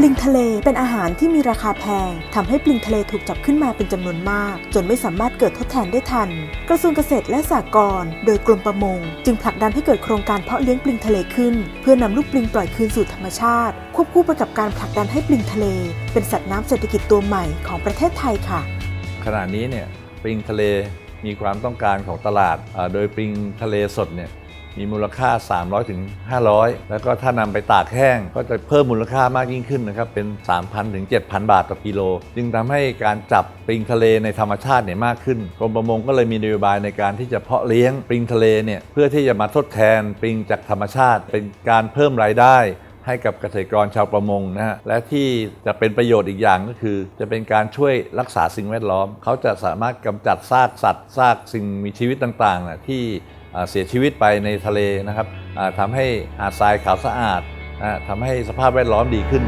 ปลิงทะเลเป็นอาหารที่มีราคาแพงทำให้ปลิงทะเลถูกจับขึ้นมาเป็นจำนวนมาก จนไม่สามารถเกิดทดแทนได้ทัน กระทรวงเกษตรและสหกรณ์โดยกรมประมง จึงผลักดันให้เกิดโครงการเพาะเลี้ยงปลิงทะเลขึ้น เพื่อนำลูกปลิงปล่อยคืนสู่ธรรมชาติ ควบคู่ไปกับการผลักดันให้ปลิงทะเล เป็นสัตว์น้ำเศรษฐกิจตัวใหม่ของประเทศไทยค่ะ ขณะนี้เนี่ยปลิงทะเลมีความต้องการของตลาด โดยปลิงทะเลสดเนี่ย มีมูลค่า 300ถึง500 แล้วก็ถ้านำไปตากแห้งก็จะเพิ่มมูลค่ามากยิ่งขึ้นนะครับเป็น 3,000ถึง7,000 บาทต่อกิโล จึงทำให้การจับปริงทะเลในธรรมชาติเนี่ยมากขึ้นกรมประมงก็เลยมีนโยบายในการที่จะเพาะเลี้ยงปริงทะเลเนี่ยเพื่อที่จะมาทดแทนปริงจากธรรมชาติ เป็นการเพิ่มรายได้ ให้กับเกษตรกรชาวประมงนะฮะและที่จะเป็นประโยชน์อีกอย่างก็คือ จะเป็นการช่วยรักษาสิ่งแวดล้อม เขาจะสามารถกำจัดซากสัตว์ซากสิ่งมีชีวิตต่างๆนะที่เสียชีวิตไปในทะเลนะครับทำให้หาดทรายขาวสะอาดนะทำให้สภาพแวดล้อมดีขึ้น